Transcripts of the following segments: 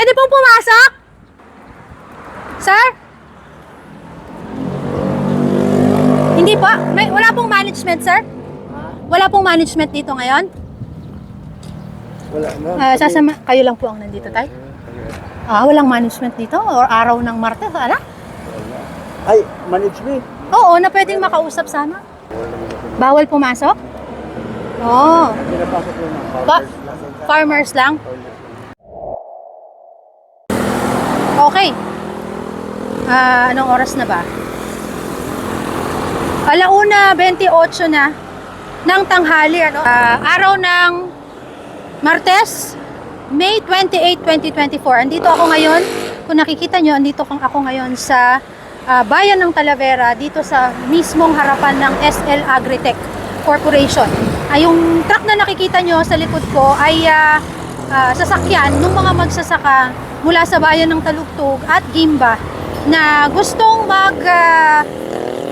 Pwede pong pumasok? Sir? Hindi po. May, wala pong management, sir? Wala pong management dito ngayon? Wala na. Ah, sasama, kayo lang po ang nandito, tay? Ah, walang management dito? Or araw ng Martes, ala? Ay, management. Oo, na pwedeng makausap sana. Bawal pumasok? Oo. Ng Ba- farmers lang. Farmers lang? Okay. Ah, anong oras na ba? Alauna 28 na ng tanghali ano? Ah, araw ng Martes, May 28, 2024. Andito ako ngayon. Kung nakikita nyo, andito ako ngayon sa ah, bayan ng Talavera dito sa mismong harapan ng SL Agritech Corporation. Ay yung truck na nakikita nyo sa likod ko ay ah, ah, sasakyan ng mga magsasaka mula sa bayan ng Talugtog at Gimba na gustong mag ah,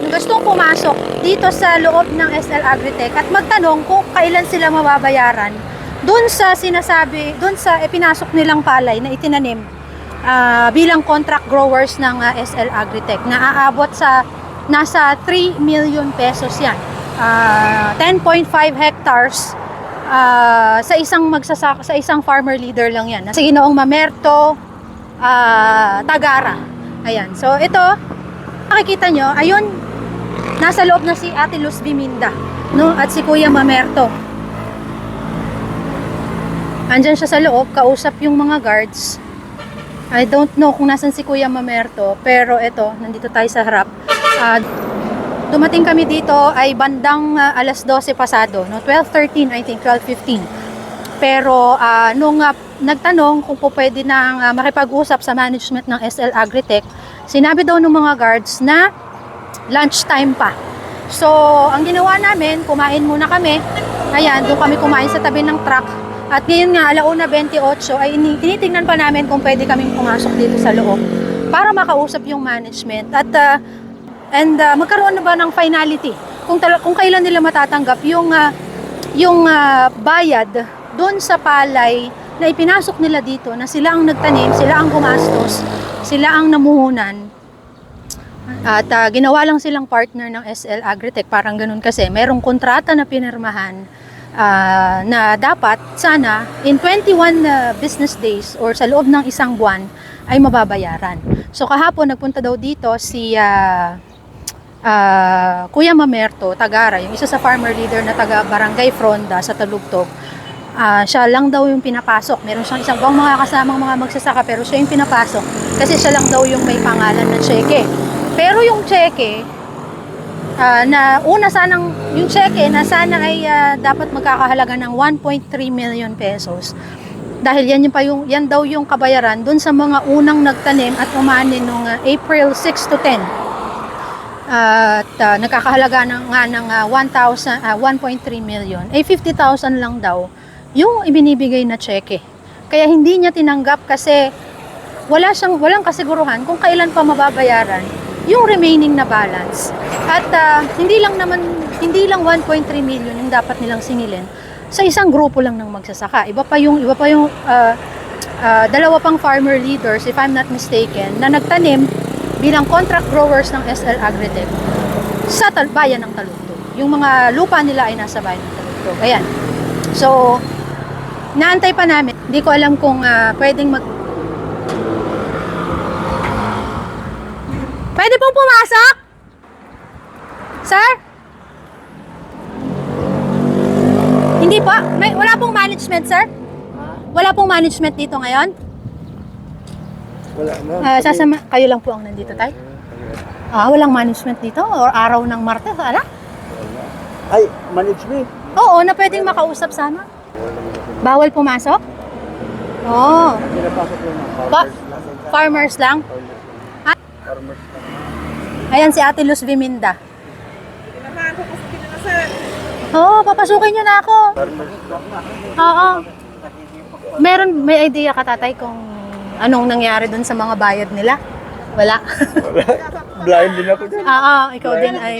gustong pumasok dito sa loob ng SL Agritech at magtanong kung kailan sila mababayaran doon sa sinasabi, doon sa ipinasok nilang palay na itinanim ah, bilang contract growers ng ah, SL Agritech na aabot sa nasa 3 million pesos yan. Ah, 10.5 hectares ah, sa isang magsasaka, sa isang farmer leader lang yan. Sa Ginoong Mamerto, ah, Tagara. Ayan. So ito, makikita nyo, ayun, nasa loob na si Ate Luz Biminda, no? At si Kuya Mamerto. Andyan siya sa loob, kausap yung mga guards. I don't know kung nasan si Kuya Mamerto, pero ito, nandito tayo sa harap. Ah, dumating kami dito ay bandang ah, alas 12 pasado, no? 12.13, I think, 12.15. Pero ah, nung ah, nagtanong kung po pwede nang ah, makipag-usap sa management ng SL Agritech, sinabi daw ng mga guards na lunchtime pa. So, ang ginawa namin, kumain muna kami. Ayan, doon kami kumain sa tabi ng truck. At ngayon nga, alauna 28, ay ini- tinitingnan pa namin kung pwede kaming pumasok dito sa loob para makausap yung management. At ah, and ah, magkaroon na ba ng finality kung, kung kailan nila matatanggap yung, ah, yung ah, bayad doon sa palay na ipinasok nila dito na sila ang nagtanim, sila ang gumastos, sila ang namuhunan. At ah, ginawa lang silang partner ng SL Agritech, parang ganun kasi. Merong kontrata na pinirmahan ah, na dapat sana in 21 na business days or sa loob ng isang buwan ay mababayaran. So kahapon nagpunta daw dito si ah, ah, Kuya Mamerto Tagara, yung isa sa farmer leader na taga Barangay Fronda sa Talugtog. Ah, siya lang daw yung pinapasok. Meron siyang isang bang mga kasamang mga magsasaka pero siya yung pinapasok kasi siya lang daw yung may pangalan na cheque. Pero yung cheque ah, na una sanang yung cheque na sana ay ah, dapat magkakahalaga ng 1.3 million pesos. Dahil yan yung pa yung yan daw yung kabayaran doon sa mga unang nagtanim at umanin nung ah, April 6 to 10 at ah, nagkakahalaga ng, nga ng ah, 1,000, ah, 1.3 million, eh 50,000 lang daw yung ibinibigay na cheque. Kaya hindi niya tinanggap kasi wala siyang walang kasiguruhan kung kailan pa mababayaran yung remaining na balance. At ah, hindi lang naman hindi lang 1.3 million yung dapat nilang singilin sa isang grupo lang ng magsasaka. Iba pa yung iba pa yung ah, ah, dalawa pang farmer leaders if I'm not mistaken na nagtanim bilang contract growers ng SL Agritech sa bayan ng Talugtog. Yung mga lupa nila ay nasa bayan ng Talugtog. Ayan. So, naantay pa namin. Hindi ko alam kung ah, pwedeng mag... Pwede pong pumasok? Sir? Hindi po. May, wala pong management, sir? Wala pong management dito ngayon? Wala na. Ah, sasama, kayo lang po ang nandito, tay? Ah, walang management dito? Or araw ng Martes, ala? Ay, management. Oo, na pwedeng makausap sana. Bawal pumasok? Oo. Ng Ba- farmers lang. Farmers lang? Farmers lang. Ayan si Ate Luz Biminda. Tinamahan ko kasi pinanasan. Oo, papasukin niyo na ako. Oo. Meron, may idea ka tatay kung anong nangyari dun sa mga bayad nila? Wala. Blind din ako dyan. Oo, ikaw din ay...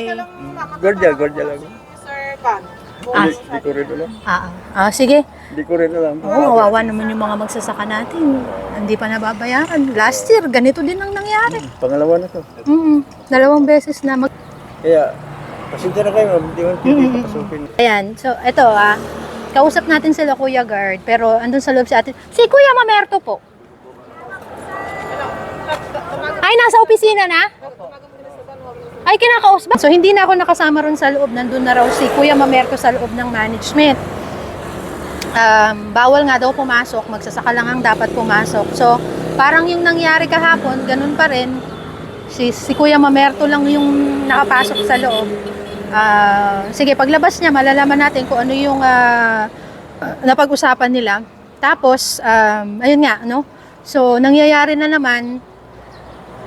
Gordia, gordia lang. Sir Van. Ah. Hindi ko rin alam. Ah, ah, sige. Hindi ko rin alam. Oo, kawawa naman yung mga magsasaka natin. Hindi pa nababayaran. Last year, ganito din ang nangyari. Pangalawa na to. Mm, dalawang beses na mag... Kaya, pasensya na kayo, hindi hindi ko pasukin. Ayan, so ito ah, kausap natin sila Kuya Guard, pero andun sa loob si atin. Si Kuya Mamerto po. Ay, nasa opisina na? Ay, kinakausap. So, hindi na ako nakasama ron sa loob. Nandun na raw si Kuya Mamerto sa loob ng management. Um, bawal nga daw pumasok. Magsasaka lang ang dapat pumasok. So, parang yung nangyari kahapon, ganun pa rin. Si, si Kuya Mamerto lang yung nakapasok sa loob. Ah, sige, paglabas niya, malalaman natin kung ano yung ah, napag-usapan nila. Tapos, um, ayun nga, no? So, nangyayari na naman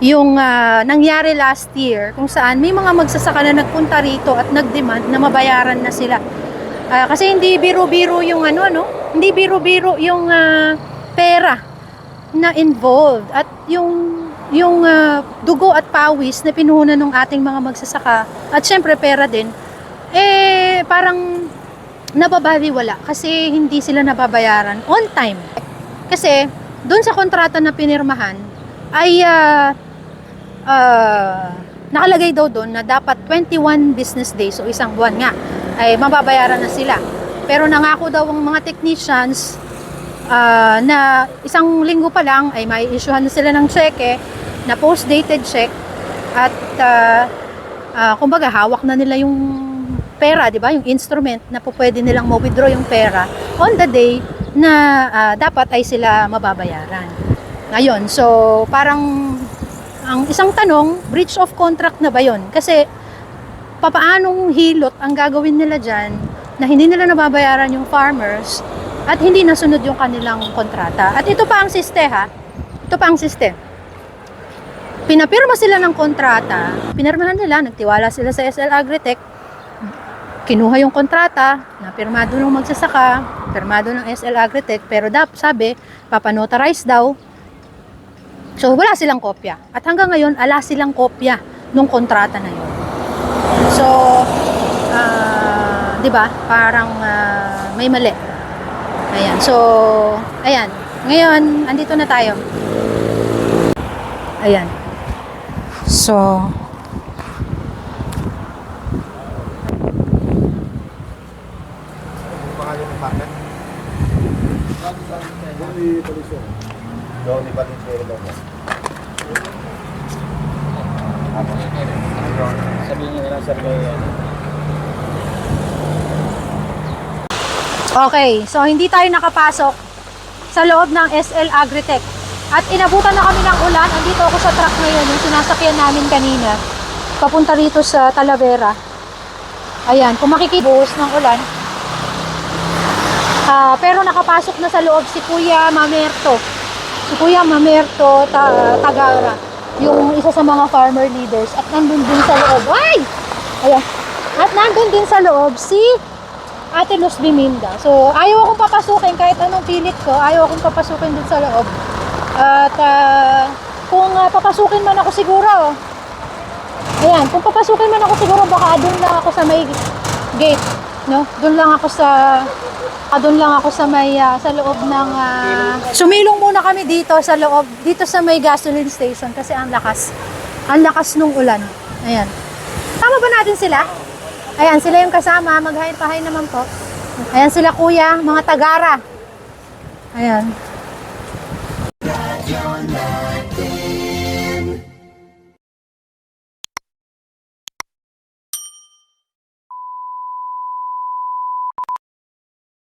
yung ah, nangyari last year kung saan may mga magsasaka na nagpunta rito at nagdemand na mabayaran na sila. Ah, kasi hindi biro-biro yung ano, no? Hindi biro-biro yung ah, pera na involved at yung yung ah, dugo at pawis na pinuhunan ng ating mga magsasaka at syempre pera din eh parang nababaliwala kasi hindi sila nababayaran on time. Kasi doon sa kontrata na pinirmahan ay ah, ah, nakalagay daw doon na dapat 21 business days o isang buwan nga ay mababayaran na sila. Pero nangako daw ang mga technicians ah, na isang linggo pa lang ay may issuehan na sila ng cheque na post-dated check at ah, ah, kumbaga hawak na nila yung pera, di ba? Yung instrument na po pwede nilang ma-withdraw yung pera on the day na ah, dapat ay sila mababayaran. Ngayon, so parang ang isang tanong, breach of contract na ba yon? Kasi papaanong hilot ang gagawin nila dyan na hindi nila nababayaran yung farmers at hindi nasunod yung kanilang kontrata. At ito pa ang siste ha. Ito pa ang siste pinapirma sila ng kontrata, pinirmahan nila, nagtiwala sila sa SL Agritech, kinuha yung kontrata, na pirmado ng magsasaka, pirmado ng SL Agritech, pero dap, sabi, papanotarize daw. So, wala silang kopya. At hanggang ngayon, ala silang kopya nung kontrata na yun. So, ah, 'di ba? Parang ah, may mali. Ayan. So, ayan. Ngayon, andito na tayo. Ayan. So, Doon ni Valenzuela daw. Sabihin niyo na lang sa okay. So, hindi tayo nakapasok sa loob ng SL Agritech. At inabutan na kami ng ulan. Andito ako sa truck ngayon, yung sinasakyan namin kanina. Papunta rito sa Talavera. Ayan, kung makikibuhos ng ulan. Ah, pero nakapasok na sa loob si Kuya Mamerto. Si Kuya Mamerto Ta- Tagara. Yung isa sa mga farmer leaders. At nandun din sa loob. Ay! Ayan. At nandun din sa loob si Ate Luz Biminda. So, ayaw akong papasukin kahit anong pilit ko. Ayaw akong papasukin din sa loob. At ah, kung ah, papasukin man ako siguro, ayan, kung papasukin man ako siguro, baka doon lang ako sa may gate. No? Doon lang ako sa doon lang ako sa may ah, sa loob ng ah, sumilong muna kami dito sa loob dito sa may gasoline station kasi ang lakas. Ang lakas nung ulan. Ayan. Tama ba natin sila? Ayan sila yung kasama. Mag-hi naman po. Ayan sila kuya mga tagara. Ayan